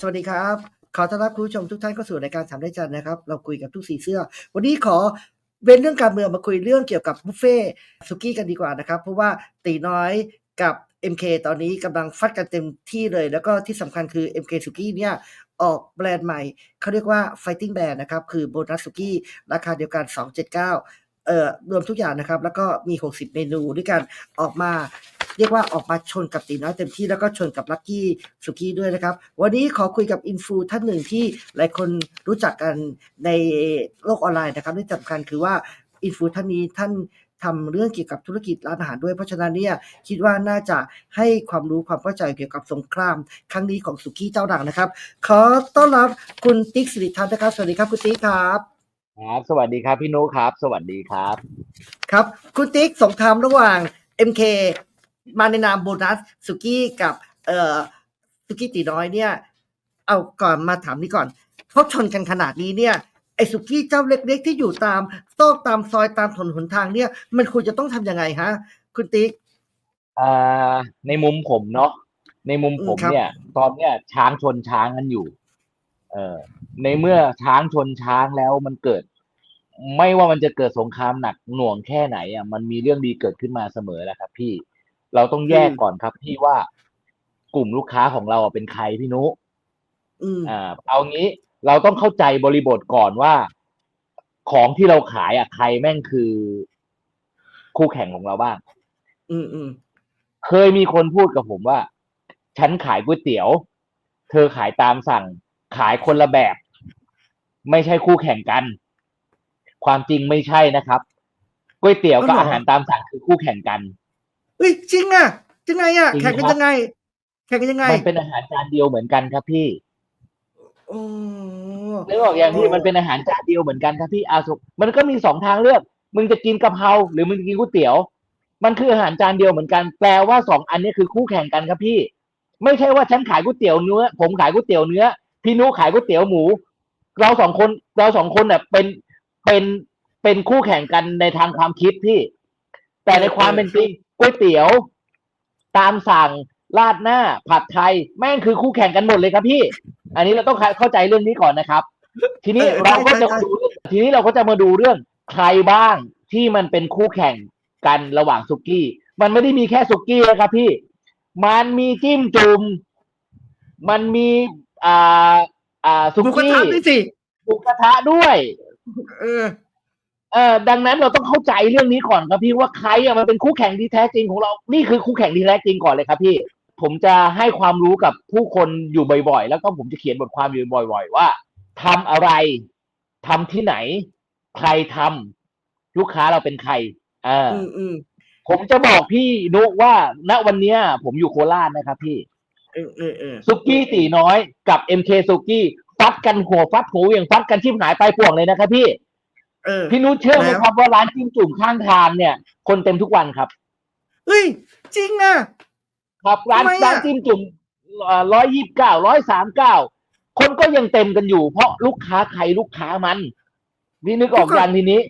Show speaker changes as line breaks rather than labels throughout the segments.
สวัสดีครับขอต้อนรับคุณผู้ชมทุกท่านเข้าสู่รายการถามได้จันนะครับ เราคุยกับทุกสีเสื้อ วันนี้ขอเว้นเรื่องการเมืองมาคุยเรื่องเกี่ยวกับบุฟเฟ่สุกี้กันดีกว่านะครับ เพราะว่าตีน้อยกับ MK ตอนนี้กำลังฟัดกันเต็มที่เลย แล้วก็ที่สำคัญคือ MK สุกี้เนี่ยออกแบรนด์ใหม่ เขาเรียกว่า Fighting Brand นะครับ คือโบนัสสุกี้ราคาเดียวกัน 279เอ่อรวมทุกอย่างนะครับ แล้วก็มี 60 เมนูด้วยกันออกมา เรียกว่าออกมาชนกับตีน้อยเต็มที่แล้วก็ชนกับลั c กี้สุกี้ด้วยนะครับ วันนี้ขอคุยกับอินฟูท่านหนึ่งที่หลายคนรู้จักกันในโลกออนไลน์นะครับที่สำคัญคือว่าอินฟูท่านนี้ท่านทำเรื่องเกี่ยวกับธุรกิจร้านอาหารด้วย เพราะฉะนั้นเนี่ยคิดว่าน่าจะให้ความรู้ความเข้าใจเกี่ยวกับสงคราม ครั้งนี้ของสุกี้เจ้าดังนะครับ ขอต้อนรับคุณติ๊กสิริทัศน์นะครับ สวัสดีครับคุณติ๊กครับ
ครับสวัสดีครับพี่นุครับ สวัสดีครับ
ครับ คุณติ๊กสงครามระหว่าง MK มาในนามโบนัสสุกี้กับเอ่อสุกี้ตีน้อยเนี่ย เอาก่อนมาถามนี้ก่อนเขาชนกันขนาดนี้เนี่ยไอ้สุกี้เจ้าเล็ก ๆ ที่อยู่ตามซอกตามซอยตามถนนหนทางเนี่ย มันควรจะต้องทำยังไงฮะ คุณติ๊ก
อ่าในมุมผมเนาะในมุมผม
ครับ
เนี่ย ตอนเนี้ยช้างชนช้างกันอยู่ เออในเมื่อช้างชนช้างแล้วมันเกิด ไม่ว่ามันจะเกิดสงครามหนักหน่วงแค่ไหนอะมันมีเรื่องดีเกิดขึ้นมาเสมอแหละครับ พี่ เราต้องแยกก่อนครับพี่ว่ากลุ่มลูกค้าของเราอะเป็นใครพี่นุ
อืม
อ่าเอางี้เราต้องเข้าใจบริบทก่อนว่า ของที่เราขายอะใครแม่งคือ คู่แข่งของเราบ้าง
อืมอืม
เคยมีคนพูดกับผมว่า ฉันขายก๋วยเตี๋ยว เธอขายตามสั่ง ขายคนละแบบ ไม่ใช่คู่แข่งกัน ความจริงไม่ใช่นะครับก๋วยเตี๋ยวกับอาหารตามสั่งคือคู่แข่งกัน
เฮ้ยจริงอะยังไงอะ
จริง
แข่งกัน
ครับ
ยังไง แข่งกันยังไง
มันเป็นอาหารจานเดียวเหมือนกันครับพี่
โอ้
นึกออกอย่างที่มันเป็นอาหารจานเดียวเหมือนกันครับพี่อาสุกมันก็มีสองทางเลือก มึงจะกินกะเพราหรือมึงจะกินก๋วยเตี๋ยว มันคืออาหารจานเดียวเหมือนกัน แปลว่าสองอันนี้คือคู่แข่งกันครับพี่ ไม่ใช่ว่าฉันขายก๋วยเตี๋ยวเนื้อ ผมขายก๋วยเตี๋ยวเนื้อ พี่นุขายก๋วยเตี๋ยวหมู เราสองคนเราสองคนเนี่ยเป็นเป็นเป็นคู่แข่งกันในทางความคิดพี่ แต่ในความเป็นจริง ก๋วยเตี๋ยว ตามสั่งราดหน้า ผัดไทย แม่งคือคู่แข่งกันหมดเลยครับพี่ อันนี้เราต้องเข้าใจเรื่องนี้ก่อนนะครับ ทีนี้
เออ
เราก็
ใช่
จะ
ใช่
มาดูเรื่องทีนี้เราก็จะมาดูเรื่องใครบ้างที่มันเป็นคู่แข่งกันระหว่างสุกี้ มันไม่ได้มีแค่สุกี้นะครับพี่ มันมีจิ้มจุ่มมันมีอ่าอ่าสุ
หมูกระ
กี้
ทะด้วยสิ
หมูกระทะด้วย
เออ
เอ่อดังนั้นเราต้องเข้าใจเรื่องนี้ก่อนครับพี่ว่าใครอะมันเป็นคู่แข่งที่แท้จริงของเรา นี่คือคู่แข่งที่แท้จริงก่อนเลยครับพี่ ผมจะให้ความรู้กับผู้คนอยู่บ่อยๆ แล้วก็ผมจะเขียนบทความอยู่บ่อย ๆ ว่าทำอะไรทำที่ไหน ใครทำลูกค้าเราเป็นใครอ่า
อืมอืม
ผมจะบอกพี่นุว่าณวันเนี้ย ผมอยู่โคราชนะครับพี่
เออเออเออ
ซุกี้ตีน้อยกับ MK ซุกี้ฟัดกันหัวฟัดหัวอย่างฟัดกันชิบหายไปป่วงเลยนะครับพี่
เออ
พี่นุชเชื่อไหม
แล้ว
ครับว่าร้านจิ้มจุ่มข้างทางเนี่ย คนเต็มทุกวันครับ
เฮ้ย จริงอะ
ครับร้าน
ทำไมอะ
ร้านจิ้มจุ่มร้อยยี่สิบเก้าร้อยสามเก้าคนก็ยังเต็มกันอยู่ เพราะลูกค้าใครลูกค้ามันนี่นึกออกยังทีนี้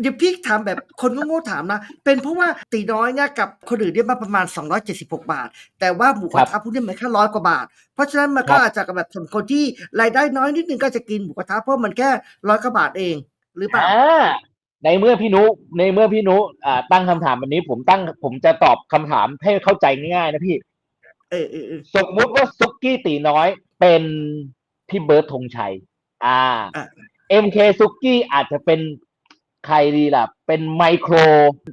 เดี๋ยวพี่ถามแบบคนโง่ๆถามนะ เป็นเพราะว่าตีน้อยเนี่ยกับคนอื่นเนี่ยมาประมาณ 276 บาท แต่ว่าหมูกระทะพวกนี้มันแค่ร้อยกว่าบาท เพราะฉะนั้นมันก็
ครับ
อาจจะแบบส่วนคนที่รายได้น้อยนิดนึงก็จะกินหมูกระทะเพราะมันแค่ร้อยกว่าบาทเอง หรือเปล่า
อ่าในเมื่อพี่นุในเมื่อพี่นุอ่าตั้งคำถามแบบนี้ ผมตั้งผมจะตอบคำถามให้เข้าใจง่ายๆนะพี่
เออเออเออ
สมมุติว่าซุกี้ตีน้อยเป็นพี่เบิร์ดธงชัย อ่า
อะ
MK ซุกี้อาจจะเป็นใครดีล่ะ เป็นไมโคร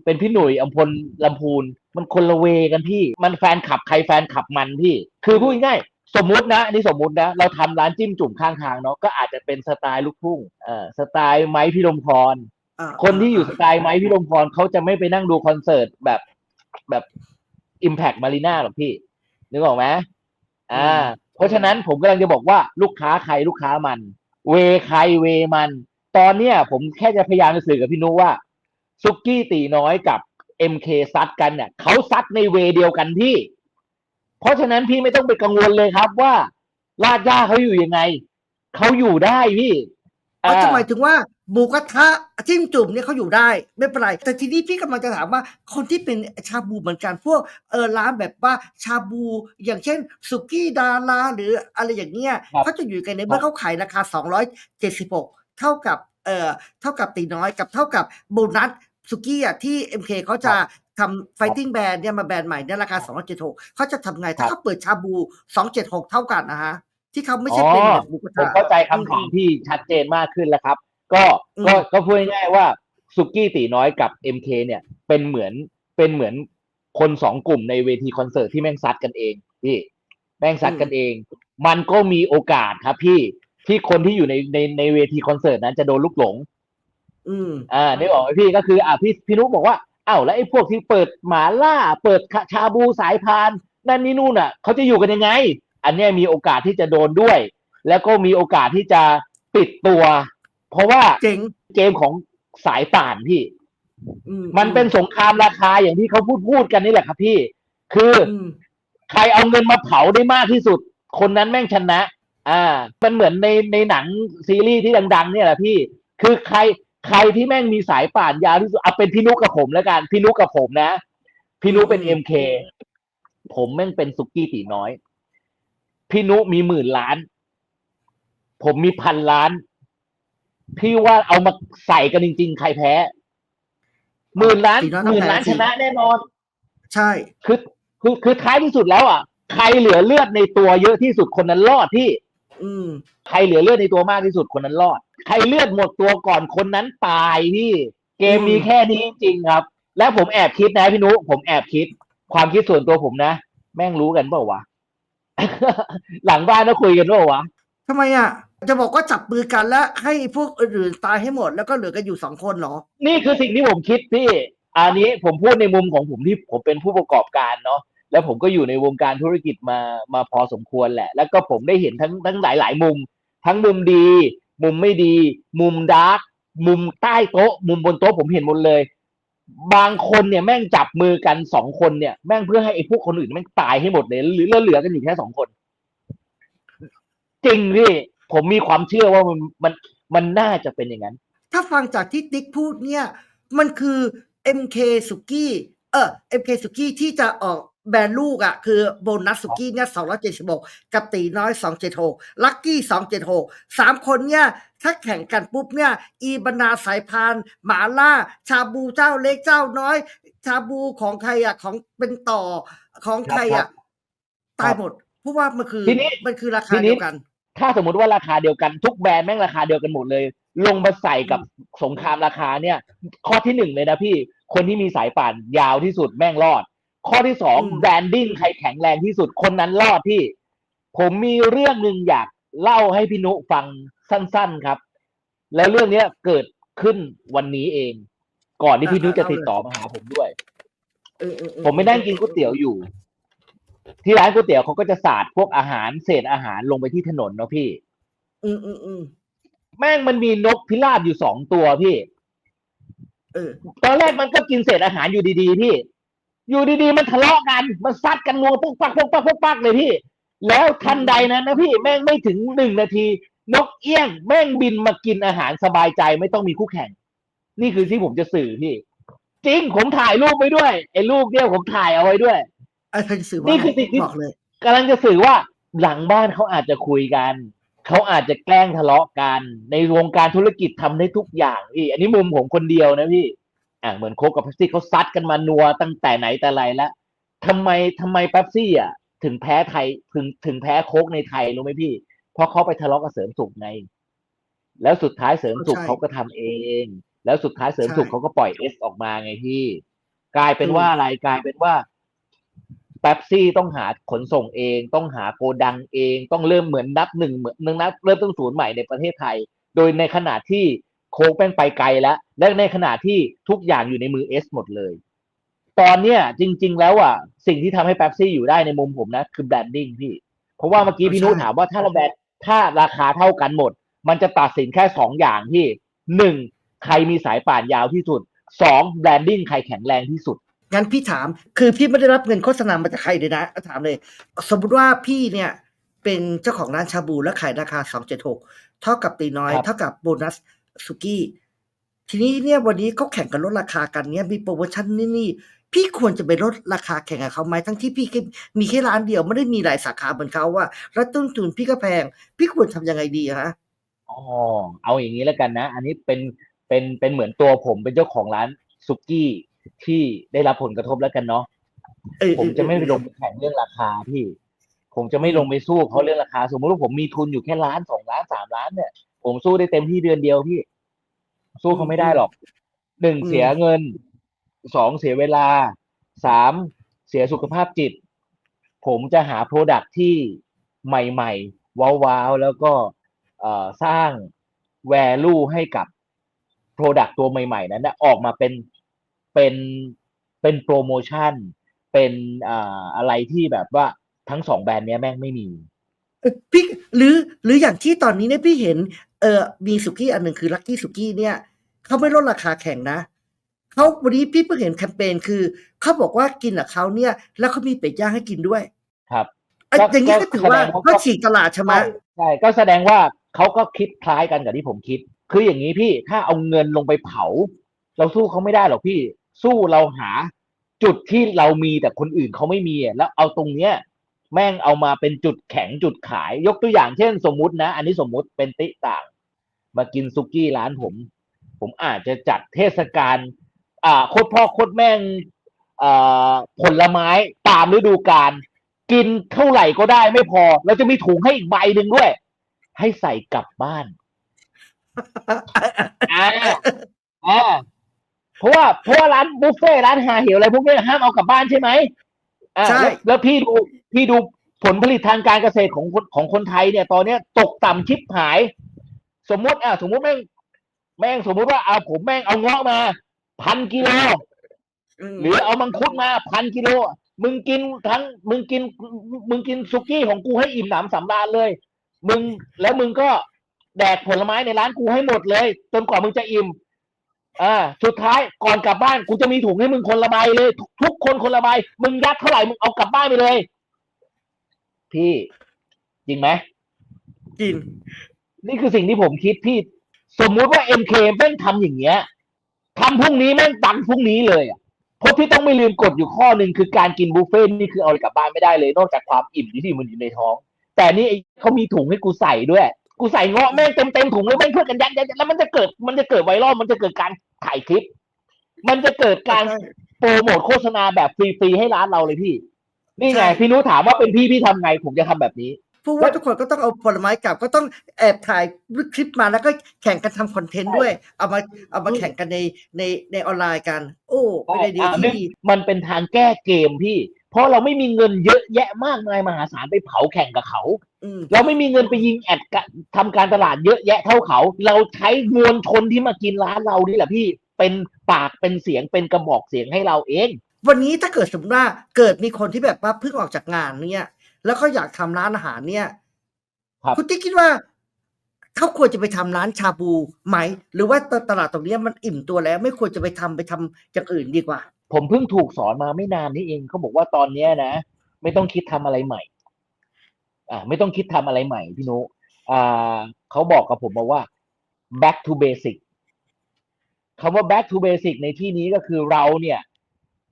เป็นพี่หนุ่ยอัมพลลำพูน มันคนละเวกันพี่ มันแฟนขับใครแฟนขับมันพี่ คือพูดง่ายๆ สมมุตินะอันนี้สมมุตินะ เราทำร้านจิ้มจุ่มข้างทางเนาะก็อาจจะเป็นสไตล์ลูกทุ่งเอ่อสไตล์ไม้พิรมพร
อ่า
คนที่อยู่สไตล์ไม้พิรมพรเขาจะไม่ไปนั่งดูคอนเสิร์ตแบบแบบ Impact Marina หรอกพี่ นึกออกไหมอ่า เพราะฉะนั้นผมกำลังจะบอกว่าลูกค้าใครลูกค้ามัน เวใครเวมัน ตอนเนี้ยผมแค่จะพยายามจะสื่อกับพี่นุว่าซุกี้ตีน้อยกับ MK ซัดกันเนี่ยเขาซัดในเวเดียวกันพี่ เพราะฉะนั้นพี่ไม่ต้องไปกังวลเลยครับว่าลาดย่าเขาอยู่ยังไง เขาอยู่ได้พี่
อ๋อจะหมาย
อ่า
ถึงว่าหมูกระทะจิ้มจุ่มเนี่ยเขาอยู่ได้ไม่เป็นไร แต่ทีนี้พี่กำลังจะถามว่าคนที่เป็นชาบูเหมือนกันพวกเออร้านแบบว่าชาบูอย่างเช่น สุกี้ดาราหรืออะไรอย่างเงี้ย
ครับ
เขาจะอยู่กันในเมื่อเขาขายราคา 276 เท่ากับเอ่อเท่ากับตีน้อยกับเท่ากับโบนัสสุกี้อะที่ MK เขาจะ ทำ fighting band เนี่ยมาแบรนด์ใหม่เนี่ยราคา 276เขาจะทำไง ถ้าเขาเปิดชาบู 276 เท่ากันนะฮะ ที่เขาไม่ใช่เป็นแบบหมูกระ
ผม
ทะ
เข้าใจคำถามที่ชัดเจนมากขึ้นแล้วครับ ก็
อืม
ก็ก็พูดง่ายๆว่าสุกี้ตีน้อยกับ MK เนี่ยเป็นเหมือนเป็นเหมือนคนสองกลุ่มในเวทีคอนเสิร์ตที่แม่งซัดกันเองพี่แม่งซัดกันเอง มันก็มีโอกาสครับพี่ที่คนที่อยู่ในในในเวทีคอนเสิร์ตนั้นจะโดนลูกหลง
อืม
อ่าได้บอกไหมพี่ก็คือ อ่าพี่พี่นุบอกว่า อ้าวแล้วไอ้พวกที่เปิดหมาล่า เปิดชาบูสายพานนั่นนี่นู่นอะเขาจะอยู่กันยังไง อันเนี้ยมีโอกาสที่จะโดนด้วย แล้วก็มีโอกาสที่จะปิดตัว เพราะว่า
เจ๋ง
เกมของสายป่านพี่
อื
มันเป็นสงครามราคาอย่างที่เขาพูดพูดกันนี่แหละครับพี่ คือ
อืม
ใครเอาเงินมาเผาได้มากที่สุด คนนั้นแม่งชนะ อ่า มันเหมือนในในหนังซีรีส์ที่ดัง ๆ เนี่ยแหละพี่ คือใคร ใครที่แม่งมีสายป่านยาวที่สุดเอาเป็นพี่นุกกับผมแล้วกัน พี่นุกกับผมนะ พี่นุกเป็นเอ็มเคผมแม่งเป็นสุกี้ตีน้อย พี่นุมีหมื่นล้าน ผมมีพันล้าน พี่ว่าเอามาใส่กันจริง ๆ ใครแพ้หมื่นล้าน
ตีน้อย
ห
ต้อง
มื่น
แพ้
ล้าน
สิ
ชนะแน่นอน
ใช่
คือคือคือท้ายที่สุดแล้วอะใครเหลือเลือดในตัวเยอะที่สุดคนนั้นรอดที่
อืม
ใครเหลือเลือดในตัวมากที่สุดคนนั้นรอด ใครเลือดหมดตัวก่อนคนนั้นตายพี่ เกมมีแค่นี้จริงๆครับ แล้วผมแอบคิดนะพี่นุผมแอบคิด ความคิดส่วนตัวผมนะ แม่งรู้กันเปล่าวะ หลังบ้านก็คุยกันเปล่าวะ
ทำไมอะ จะบอกว่าจับมือกันแล้วให้พวกอื่นๆตายให้หมดแล้วก็เหลือกันอยู่สองคนเหรอ
นี่คือสิ่งที่ผมคิดพี่ อันนี้ผมพูดในมุมของผมที่ผมเป็นผู้ประกอบการเนาะแล้วผมก็อยู่ในวงการธุรกิจมามาพอสมควรแหละ แล้วก็ผมได้เห็นทั้งทั้งหลายหลายมุม ทั้งมุมดี มุมไม่ดี มุมดาร์กมุมใต้โต๊ะ มุมบนโต๊ะผมเห็นหมดเลย บางคนเนี่ยแม่งจับมือกันสองคนเนี่ยแม่งเพื่อให้ไอ้พวกคนอื่นแม่งตายให้หมดเลยหรือเหลือกันอยู่แค่สองคน จริงพี่ผมมีความเชื่อว่ามันมันมันน่าจะเป็นอย่างนั้น
ถ้าฟังจากที่ติ๊กพูดเนี่ย มันคือ MK สุกี้เออ MK สุกี้ที่จะออก แบรนด์ลูกอะ่ะคือโบนัสสุกี้เนี่ย276กับตีน้อย276ลัคกี้276สามคนเนี่ยถ้าแข่งกันปุ๊บเนี่ย อีบรรดาสายพานหมาล่า ชาบูเจ้าเล็กเจ้าน้อย ชาบูของใครอะ่ะของเป็นต่อของใคร
ครั
อะ่ะ
บ
ตายหมดเพราะว่ามันคือ
ทีนี้
มันคือรา
ที
คา
นี้
เดียวกัน
ถ้าสมมติว่าราคาเดียวกันทุกแบรนด์แม่งราคาเดียวกันหมดเลย ลงมาใส่กับสงครามราคาเนี่ย ข้อที่หนึ่งเลยนะพี่คนที่มีสายป่านยาวที่สุดแม่งรอด ข้อที่สอง
อืม
แบรนดิ้งใครแข็งแรงที่สุดคนนั้นรอดพี่ ผมมีเรื่องหนึ่งอยากเล่าให้พี่นุฟังสั้น ๆครับ แล้วเรื่องเนี้ยเกิดขึ้นวันนี้เอง ก่อนที่พี่นุจะติดต่อมาหาผมด้วย
เออเออเออ
ผมไปนั่งกินก๋วยเตี๋ยวอยู่ ที่ร้านก๋วยเตี๋ยวเขาก็จะสาดพวกอาหารเศษอาหารลงไปที่ถนนเนาะพี่
อืมอืมอืม
แม่งมันมีนกพิราบอยู่สองตัวพี่
เออ
ตอนแรกมันก็กินเศษอาหารอยู่ดีๆพี่ อยู่ดีๆมันทะเลาะกัน มันซัดกันนัวปุ๊กปักปุ๊กปักปุ๊กปักเลยพี่ แล้วทันใดนั้นนะพี่แม่งไม่ถึงหนึ่งนาที นกเอี้ยง แม่งบินมากินอาหารสบายใจไม่ต้องมีคู่แข่ง นี่คือที่ผมจะสื่อพี่ จริงผมถ่ายรูปไว้ด้วยไอ้รูปเนี่ยผมถ่ายเอาไว้ด้วย
ไอ้ใครจะสื่อว่า
นี่คือสิ่งที่
บอกเลย
กำลังจะสื่อว่าหลังบ้านเขาอาจจะคุยกันเขาอาจจะแกล้งทะเลาะกัน ในวงการธุรกิจทำได้ทุกอย่างพี่ อันนี้มุมผมคนเดียวนะพี่ อ่าเหมือนโคกกับเป๊ปซี่เขาซัดกันมานัวตั้งแต่ไหนแต่ไรแล้วทำไมทำไมเป๊ปซี่อะถึงแพ้ไทยถึงถึงแพ้โคกในไทยรู้ไหมพี่ เพราะเขาไปทะเลาะกับเสริมสุขไง แล้วสุดท้ายเสริมสุข
ใช่
เขาก็ทำเอง แล้วสุดท้ายเสริมสุข
ใช่
เขาก็ปล่อยเอสออกมาไงพี่ กลายเป็น
อืม
ว่าอะไรกลายเป็นว่าเป๊ปซี่ต้องหาขนส่งเอง ต้องหาโกดังเอง ต้องเริ่มเหมือนนับหนึ่งเหมือนหนึ่งนับเริ่มต้นศูนย์ใหม่ในประเทศไทย โดยในขณะที่ โค้กแป้งไปไกลแล้ว และในขณะที่ทุกอย่างอยู่ในมือเอสหมดเลย ตอนเนี้ยจริง ๆ แล้วอะสิ่งที่ทำให้เป๊ปซี่อยู่ได้ในมุมผมนะคือแบรนดิ้งพี่ เพราะว่าเมื่อกี้พี่นุ
ใช่
ถามว่าถ้าเราแบรนด์ถ้าราคาเท่ากันหมด มันจะตัดสินแค่สองอย่างที่หนึ่งใครมีสายป่านยาวที่สุดสองแบรนดิ้งใครแข็งแรงที่สุด
งั้นพี่ถามคือพี่ไม่ได้รับเงินโฆษณามาจากใครเลยนะถามเลย สมมติว่าพี่เนี่ยเป็นเจ้าของร้านชาบูและขายราคา276เท่ากับตีน้อย
ครับ
เท่ากับโบนัส สุกี้ทีนี้เนี่ยวันนี้เขาแข่งกันลดราคากันเนี่ยมีโปรโมชั่นนี่นี่พี่ควรจะไปลดราคาแข่งกับเขาไหมทั้งที่พี่แค่มีแค่ร้านเดียวไม่ได้มีหลายสาขาเหมือนเขาว่าแล้วต้นทุนพี่ก็แพง พี่ควรทำยังไงดีฮะ
อ๋อเอาอย่างนี้แล้วกันนะ อันนี้เป็นเป็นเป็นเหมือนตัวผมเป็นเจ้าของร้านสุกี้ที่ได้รับผลกระทบแล้วกันเนาะ
เออ
ผมจะไม่
เออ
ลงไปแข่งเรื่องราคาพี่ ผมจะไม่ลงไปสู้เขาเรื่องราคา สมมติว่าผมมีทุนอยู่แค่ล้านสองล้านสามล้านเนี่ย ผมสู้ได้เต็มที่เดือนเดียวพี่ สู้เขาไม่ได้หรอกหนึ่งเสียเงินสองเสียเวลาสามเสียสุขภาพจิต ผมจะหาโปรดักที่ใหม่ ๆ ว้าวๆ แล้วก็เอ่อสร้าง value ให้กับ Product ตัวใหม่ ๆ นั้นนะออกมาเป็นเป็นเป็นโปรโมชั่น เป็นอ่าอะไรที่แบบว่าทั้งสองแบรนด์เนี้ยแม่งไม่มี
เออพี่หรือหรืออย่างที่ตอนนี้เนี่ยพี่เห็น เออมีสุกี้อันหนึ่งคือลั c กี้สุกี้เนี่ยเขาไม่ลดราคาแข่งนะเขาวันนี้พี่เพิ่งเห็นแคมเปญคือเขาบอกว่ากินกับเขาเนี่ย แล้วเขามีเป็ดย่างให้กินด้วย
ครับ
เอ้ย
ก็
อย่างนี้ก็ถือว่า
แสดงว่า
เขาฉีกตลาดใช่ไหม
ใช่ใช่ก็แสดงว่าเขาก็คิดคล้ายกันกับที่ผมคิด คืออย่างนี้พี่ถ้าเอาเงินลงไปเผา เราสู้เขาไม่ได้หรอกพี่ สู้เราหา จุดที่เรามีแต่คนอื่นเขาไม่มีอะแล้วเอาตรงเนี้ยแม่งเอามาเป็นจุดแข็งจุดขาย ยกตัวอย่างเช่น สมมุตินะ อันนี้สมมุติเป็นติต่าง มากินซุกี้ร้านผม ผมอาจจะจัดเทศกาลอ่าโคตรพ่อโคตรแม่งอ่าผลไม้ตามฤดูกาลกินเท่าไหร่ก็ได้ไม่พอ แล้วจะมีถุงให้อีกใบหนึ่งด้วย ให้ใส่กลับบ้านอ่าอ่าเพราะว่าเพราะว่าร้านบุฟเฟ่ต์ร้านอาหารเหวอะไรพวกนี้ห้ามเอากลับบ้านใช่ไหมอ่า
ใช่
แล้วแล้วพี่ดูพี่ดูผลผลิตทางการเกษตรของคนของคนไทยเนี่ย ตอนเนี้ยตกต่ำชิบหาย สมมติอะสมมติแม่ง แม่งสมมติว่าเอาผมแม่งเอาเงาะมาพันกิโล
ม
หรือเอามังคุดมาพันกิโลมึงกินทั้ง มึงกิน มึงกินซุกี้ของกูให้อิ่มหนำสำราญเลย มึงแล้วมึงก็แดกผลไม้ในร้านกูให้หมดเลย จนกว่ามึงจะอิ่มอ่าสุดท้ายก่อนกลับบ้านกูจะมีถุงให้มึงคนละใบเลย ทุกทุกคนคนละใบมึงยัดเท่าไหร่มึงเอากลับบ้านไปเลย พี่ จริงไหม
กิน
นี่คือสิ่งที่ผมคิดพี่ สมมุติว่าเอ็มเคแม่งทำอย่างเงี้ยทำพรุ่งนี้แม่งตังค์พรุ่งนี้เลยอะเพราะพี่ต้องไม่ลืมกฎอยู่ข้อหนึ่งคือการกินบุฟเฟ่ต์นี่คือเอากลับบ้านไม่ได้เลย นอกจากความอิ่มที่มันอยู่ในท้อง แต่นี่ไอ้เขามีถุงให้กูใส่ด้วย กูใส่เงาะแม่งเต็มเต็มๆถุงเลยแม่งเพื่อกันยัดยัดยัดแล้วมันจะเกิดมันจะเกิดไวรัลมันจะเกิดการถ่ายคลิป มันจะเกิดการโปรโมทโฆษณาแบบฟรีๆให้ร้านเราเลยพี่ นี่ไง
ใช่
พี่นุ้ถามว่าเป็นพี่พี่ทำไงผมจะทำแบบนี้
เพราะว่าทุกคนก็ต้องเอาผลไม้กลับ ก็ต้องแอบถ่ายคลิปมาแล้วก็แข่งกันทำคอนเทนต์ด้วย เอามาเอามาแข่งกันในในในออนไลน์กัน โอ้ไม่ได้ดี
อะ
ที่
นึก
ดี
มันเป็นทางแก้เกมพี่ เพราะเราไม่มีเงินเยอะแยะมากมายมหาศาลไปเผาแข่งกับเขา
อืม
เราไม่มีเงินไปยิงแอดกะทำการตลาดเยอะแยะเท่าเขา เราใช้มวลชนที่มากินร้านเรานี่แหละพี่เป็นปากเป็นเสียงเป็นกระบอกเสียงให้เราเอง
วันนี้ถ้าเกิดสมมติว่าเกิดมีคนที่แบบว่าเพิ่งออกจากงานเนี่ย แล้วเขาอยากทำร้านอาหารเนี่ย
ครับ
คุณติ๊กคิดว่าเขาควรจะไปทำร้านชาบูไหม หรือว่าตลาดตรงเนี้ยมันอิ่มตัวแล้ว ไม่ควรจะไปทำไปทำอย่างอื่นดีกว่า
ผมเพิ่งถูกสอนมาไม่นานนี้เองเขาบอกว่าตอนเนี้ยนะ ไม่ต้องคิดทำอะไรใหม่ อ่า ไม่ต้องคิดทำอะไรใหม่พี่นุอ่าเขาบอกกับผมมาว่า back to basic คำว่า back to basic ในที่นี้ก็คือเราเนี่ย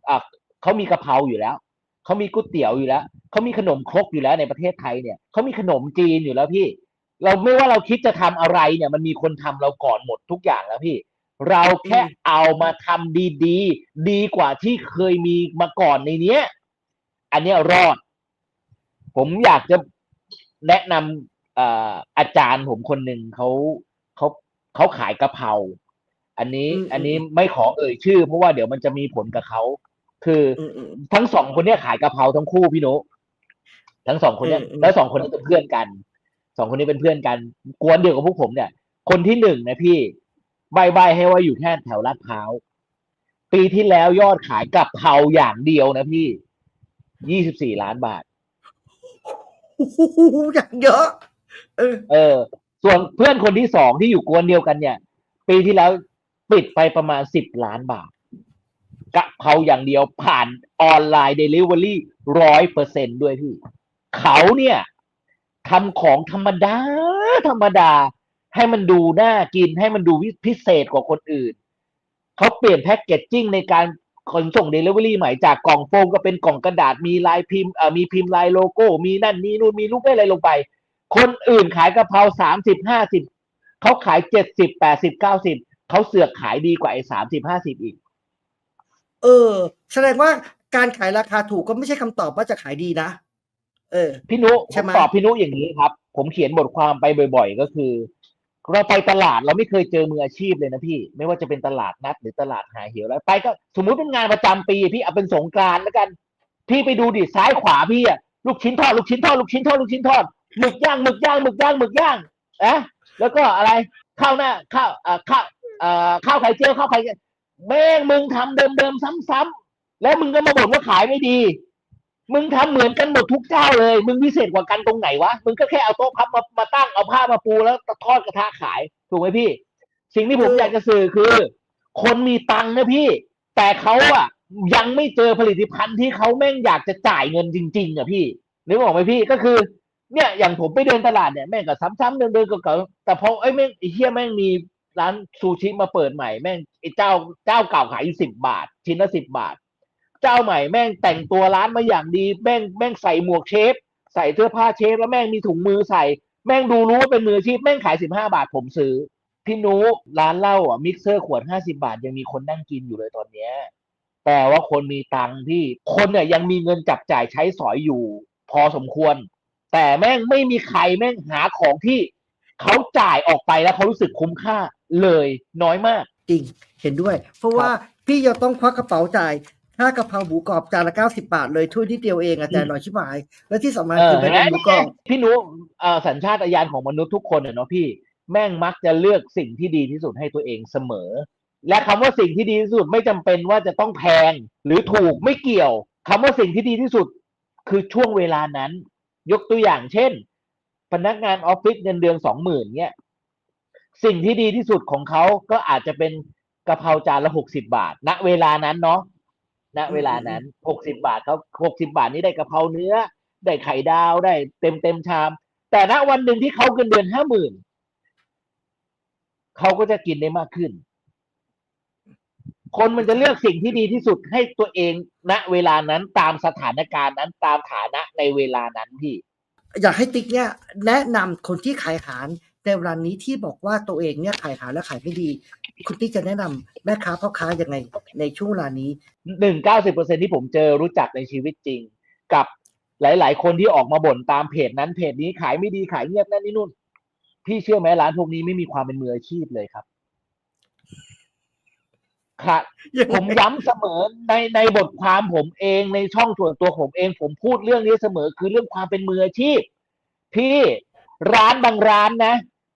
อะเขามีกะเพราอยู่แล้ว เขามีก๋วยเตี๋ยวอยู่แล้วเขามีขนมครกอยู่แล้วในประเทศไทยเนี่ยเขามีขนมจีนอยู่แล้วพี่ เราไม่ว่าเราคิดจะทำอะไรเนี่ย มันมีคนทำเราก่อนหมดทุกอย่างแล้วพี่ เราแค่
อืม
เอามาทำดีๆ ดีกว่าที่เคยมีมาก่อนในเนี้ย อันเนี้ยรอด ผมอยากจะแนะนำเอ่ออาจารย์ผมคนหนึ่งเขาเขาเขาขายกะเพราอันนี้
อืม
อันนี้ไม่ขอเอ่ยชื่อ เพราะว่าเดี๋ยวมันจะมีผลกับเขา คือ
อืมอืม
ทั้งสองคนเนี้ยขายกะเพราทั้งคู่พี่โนตทั้งสองคนเนี้ย
อืมอืม
แล้วสองคนนี้เป็นเพื่อนกัน สองคนนี้เป็นเพื่อนกัน กวนเดียวกับพวกผมเนี่ย คนที่หนึ่งนะพี่ใบใบให้ว่าอยู่แค่แถวลาดพร้าวปีที่แล้วยอดขายกะเพราอย่างเดียวนะพี่ยี่สิบสี่ล้านบาท
โอ้โหอย่างเยอะเออ
เออ ส่วนเพื่อนคนที่สองที่อยู่กวนเดียวกันเนี่ย ปีที่แล้วปิดไปประมาณสิบล้านบาท กะเพราอย่างเดียวผ่านออนไลน์เดลิเวอรี่ร้อยเปอร์เซ็นด้วยพี่ เขาเนี่ยทำของธรรมดา ธรรมดา ให้มันดูน่ากินให้มันดูพิเศษกว่าคนอื่น เขาเปลี่ยนแพ็กเกจจิ้งในการขนส่งเดลิเวอรี่ใหม่จากกล่องโฟมก็เป็นกล่องกระดาษมีลายพิมพ์มีพิมพ์ลายโลโก้ มีนั่นมีนู่นมีลูกเล่นอะไรลงไป คนอื่นขายกะเพราสามสิบห้าสิบเขาขายเจ็ดสิบแปดสิบเก้าสิบเขาเสือกขายดีกว่าไอ้สามสิบห้าสิบอีก
เออ แสดงว่าการขายราคาถูกก็ไม่ใช่คำตอบว่าจะขายดีนะ เออ
พี่นุ
ใช่
ผม
ไหม
ตอบพี่นุอย่างนี้ครับ ผมเขียนบทความไปบ่อย ๆ ก็คือ เราไปตลาดเราไม่เคยเจอมืออาชีพเลยนะพี่ ไม่ว่าจะเป็นตลาดนัดหรือตลาดหาเหวแล้วไปก็สมมุติเป็นงานประจำปี พี่เอาเป็นสงกรานต์แล้วกัน พี่ไปดูดิซ้ายขวาพี่อะลูกชิ้นทอดลูกชิ้นทอดลูกชิ้นทอดลูกชิ้นทอดหมึกย่างหมึกย่างหมึกย่างหมึกย่างอะแล้วก็อะไรข้าวหน้าข้าวเอ่อข้าวเอ่อข้าวไข่เจียวข้าวไข่เจียว แม่งมึงทำเดิมๆซ้ำๆแล้วมึงก็มาบ่นว่าขายไม่ดี มึงทำเหมือนกันหมดทุกเจ้าเลย มึงพิเศษกว่ากันตรงไหนวะ มึงก็แค่เอาโต๊ะพับมามาตั้งเอาผ้ามาปูแล้วทอดกระทะขาย ถูกไหมพี่ สิ่งที่ผม
อ
ยากจะสื่อคือ คนมีตังค์นะพี่ แต่เขาอะยังไม่เจอผลิตภัณฑ์ที่เขาแม่งอยากจะจ่ายเงินจริง ๆอะพี่นึกออกไหมพี่ก็คือเนี่ยอย่างผมไปเดินตลาดเนี่ยแม่งก็ซ้ำๆเดินๆเก่าๆแต่พอไอ้แม่งไอ้เฮียแม่งมี ร้านซูชิมาเปิดใหม่แม่งไอ้เจ้าเจ้าเก่าขายอยู่สิบบาท ชิ้นละสิบบาท เจ้าใหม่แม่งแต่งตัวร้านมาอย่างดีแม่งแม่งใส่หมวกเชฟ ใส่เสื้อผ้าเชฟแล้วแม่งมีถุงมือใส่ แม่งดูรู้ว่าเป็นมืออาชีพแม่งขายสิบห้าบาทผมซื้อพี่นุร้านเหล้าอะมิกเซอร์ขวดห้าสิบาท ยังมีคนนั่งกินอยู่เลยตอนเนี้ยแต่ว่าคนมีตังค์ที่คนเนี่ยยังมีเงินจับจ่ายใช้สอยอยู่ พอสมควร แต่แม่งไม่มีใครแม่งหาของที่เขาจ่ายออกไปแล้วเขารู้สึกคุ้มค่า เลยน้อยมาก
จริง เห็นด้วย เพราะว่าพี่ยังต้องควักกระเป๋าจ่ายค่ากะเพราหมูกรอบจานละเก้าสิบาทเลยถ้วยนิดเดียวเองอะแต่อร่อยชิบหาย และที่สำคัญ
เอ
คืออ
เห็
เป็น
นไหม
หมูกรอบ
พี่นุเอ่อสัญชาตญาณของมนุษย์ทุกคนเนี่ยเนาะพี่แม่งมักจะเลือกสิ่งที่ดีที่สุดให้ตัวเองเสมอ และคำว่าสิ่งที่ดีที่สุดไม่จำเป็นว่าจะต้องแพงหรือถูกไม่เกี่ยวคำว่าสิ่งที่ดีที่สุด คือช่วงเวลานั้น ยกตัวอย่างเช่น พนักงานออฟฟิศเงินเดือนสองหมื่นเนี่ย สิ่งที่ดีที่สุดของเขาก็อาจจะเป็นกะเพราจานละหกสิบาท ณเวลานั้นเนาะณเวลานั้นหกสิบาทเขาหกสิบาทนี้ได้กะเพราเนื้อ ได้ไข่ดาวได้เต็มเต็มชาม แต่ณวันหนึ่งที่เขาเงินเดือนห้าหมื่นเขาก็จะกินได้มากขึ้น คนมันจะเลือกสิ่งที่ดีที่สุดให้ตัวเองณเวลานั้นตามสถานการณ์นั้นตามฐานะในเวลานั้นพี่
อยากให้ติ๊กเนี่ยแนะนำคนที่ขายอาหาร ในเวลานี้ที่บอกว่าตัวเองเนี่ยขายอาหารแล้วขายไม่ดี คุณติ๊กจะแนะนำแม่ค้าพ่อค้ายังไงในช่วงเวลานี้
หนึ่งเก้าสิบเปอร์เซ็นที่ผมเจอรู้จักในชีวิตจริง กับหลาย ๆ คนที่ออกมาบ่นตามเพจนั้นเพจนี้ขายไม่ดีขายเงียบนั่นนี่นู่น พี่เชื่อไหมร้านพวกนี้ไม่มีความเป็นมืออาชีพเลยครับค่ะผมย้ำเสมอในในบทความผมเองในช่องส่วนตัวผมเอง ผมพูดเรื่องนี้เสมอคือเรื่องความเป็นมืออาชีพ พี่ร้านบางร้านนะ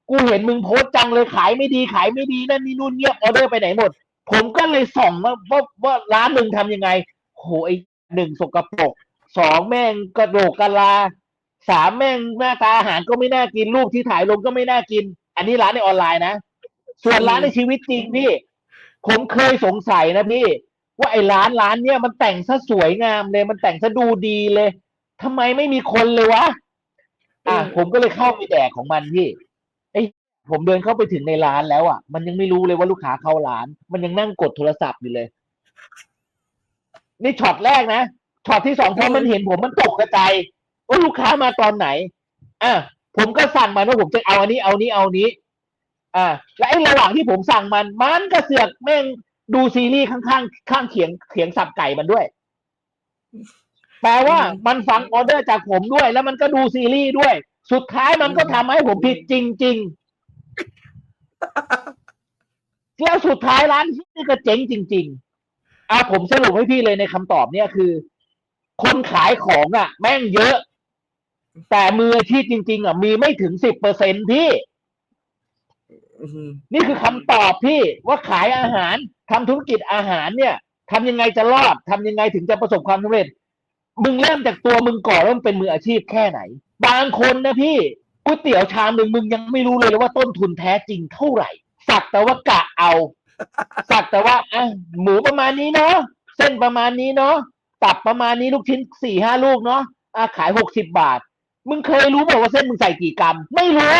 กูเห็นมึงโพสต์จังเลยขายไม่ดีขายไม่ดีนั่นนี่นู่นเงียบออเดอร์ไปไหนหมด ผมก็เลยส่องว่าว่าว่าร้านหนึ่งทำยังไงโหไอหนึ่งสกปรกสองแม่งกระโดกกะลาสามแม่งหน้าตาอาหารก็ไม่น่ากินรูปที่ถ่ายลงก็ไม่น่ากิน อันนี้ร้านในออนไลน์นะ ส่วนร้านในชีวิตจริงพี่ ผมเคยสงสัยนะพี่ ว่าไอ้ร้านร้านเนี่ยมันแต่งซะสวยงามเลย มันแต่งซะดูดีเลยทำไมไม่มีคนเลยวะอะผมก็เลยเข้าไปแดกของมันพี่ ผมเดินเข้าไปถึงในร้านแล้วอะ มันยังไม่รู้เลยว่าลูกค้าเข้าร้าน มันยังนั่งกดโทรศัพท์อยู่เลย นี่ช็อตแรกนะช็อตที่สองพอมันเห็นผมมันตกกระจายว่าลูกค้ามาตอนไหนอะผมก็สั่งมันว่าผมจะเอาอันนี้เอานี้เอานี้ อ่า และไอ้ระหว่างที่ผมสั่งมัน มันก็เสือกแม่งดูซีรีส์ข้างๆข้างเขียงเขียงสับไก่มันด้วย แปลว่า
อืม
มันฟังออเดอร์จากผมด้วย แล้วมันก็ดูซีรีส์ด้วย สุดท้ายมันก็ทำให้ผมผิดจริง ๆ แล้วสุดท้ายร้านที่ก็เจ๊งจริง ๆอะผมสรุปให้พี่เลยในคำตอบเนี่ยคือ คนขายของอะ แม่งเยอะ แต่มืออาชีพจริง ๆ อะ มีไม่ถึงสิบเปอร์เซ็นพี่
อืม
นี่คือคำตอบพี่ว่าขายอาหารทำธุรกิจอาหารเนี่ยทำยังไงจะรอดทำยังไงถึงจะประสบความสำเร็จ มึงเริ่มจากตัวมึงก่อนเริ่มเป็นมืออาชีพแค่ไหน บางคนนะพี่ ก๋วยเตี๋ยวชามหนึ่งมึงยังไม่รู้เลยว่าต้นทุนแท้จริงเท่าไหร่ สักแต่ว่ากะเอา สักแต่ว่าอะหมูประมาณนี้เนาะเส้นประมาณนี้เนาะตับประมาณนี้ลูกชิ้นสี่ห้าลูกเนาะอะขายหกสิบบาท มึงเคยรู้เปล่าว่าเส้นมึงใส่กี่กรัม ไม่รู้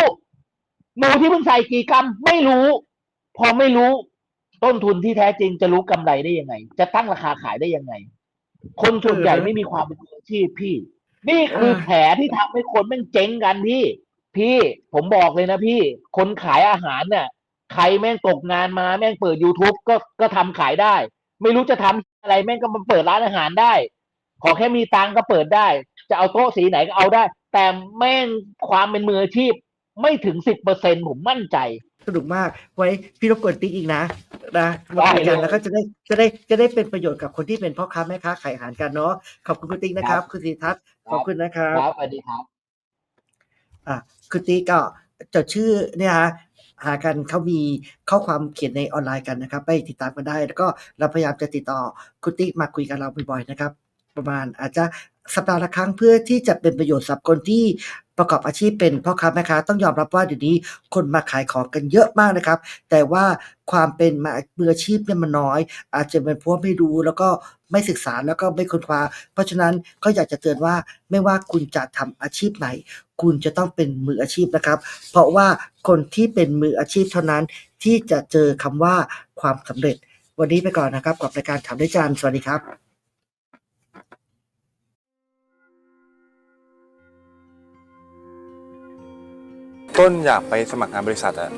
หมูที่มึงใส่กี่กรัม ไม่รู้ พอไม่รู้ ต้นทุนที่แท้จริงจะรู้กำไรได้ยังไง จะตั้งราคาขายได้ยังไง คนส่วนใหญ่ไม่มีความเป็นมืออาชีพพี่ นี่คือแผลที่ทำให้คนแม่งเจ๊งกันพี่ พี่ผมบอกเลยนะพี่คนขายอาหารเนี่ยใครแม่งตกงานมาแม่งเปิด youtube ก็ก็ทำขายได้ ไม่รู้จะทำอะไรแม่งก็มาเปิดร้านอาหารได้ ขอแค่มีตังค์ก็เปิดได้ จะเอาโต๊ะสีไหนก็เอาได้ แต่แม่งความเป็นมืออาชีพไม่ถึงสิบเปอร์เซ็นผมมั่นใจ
สนุกมากไว้พี่รบกวนติ๊กอีกนะนะ
ได้
มาคุยกัน
เลย
แล้วก็จะได้จะได้จะได้เป็นประโยชน์กับคนที่เป็นพ่อค้าแม่ค้าขายอาหารกันเนาะขอบคุณคุณติ๊กนะครับ คุณสีทัศน์ขอบคุณนะครับ
ครับสวัสดีครับ
อะคุณติ๊กก็จดชื่อเนี่ยฮะหากันเขามีข้อความเขียนในออนไลน์กันนะครับ ไปติดตามกันได้ แล้วก็เราพยายามจะติดต่อคุณติ๊กมาคุยกับเราบ่อยๆนะครับ ประมาณอาจจะสัปดาห์ละครั้งเพื่อที่จะเป็นประโยชน์สำหรับคนที่ประกอบอาชีพเป็นพ่อค้าแม่ค้าต้องยอมรับว่าเดี๋ยวนี้คนมาขายของกันเยอะมากนะครับ แต่ว่าความเป็นมามืออาชีพเนี่ยมันน้อย อาจจะเป็นเพราะไม่รู้แล้วก็ ไม่ศึกษาแล้วก็ไม่ค้นคว้า เพราะฉะนั้นก็อยากจะเตือนว่าไม่ว่าคุณจะทำอาชีพไหน คุณจะต้องเป็นมืออาชีพนะครับ เพราะว่าคนที่เป็นมืออาชีพเท่านั้นที่จะเจอคำว่าความสำเร็จ วันนี้ไปก่อนนะครับกับรายการถามได้จานสวัสดีครับ
ต้นอยากไปสมัครงานบริษัทอะ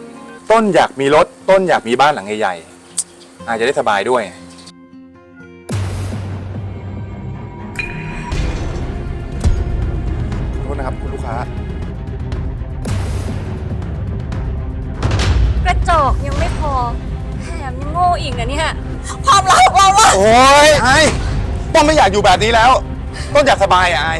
ต้นอยากมีรถ ต้นอยากมีบ้านหลังใหญ่ๆอาจจะได้สบายด้วย ค้า
กระจอกยังไม่พอแถมยังโง่อีกนะเนี่ยความรักของเราอะ
โอ้ยไอ้ต้นไม่อยากอยู่แบบนี้แล้ว ต้นอยากสบายอะไอ้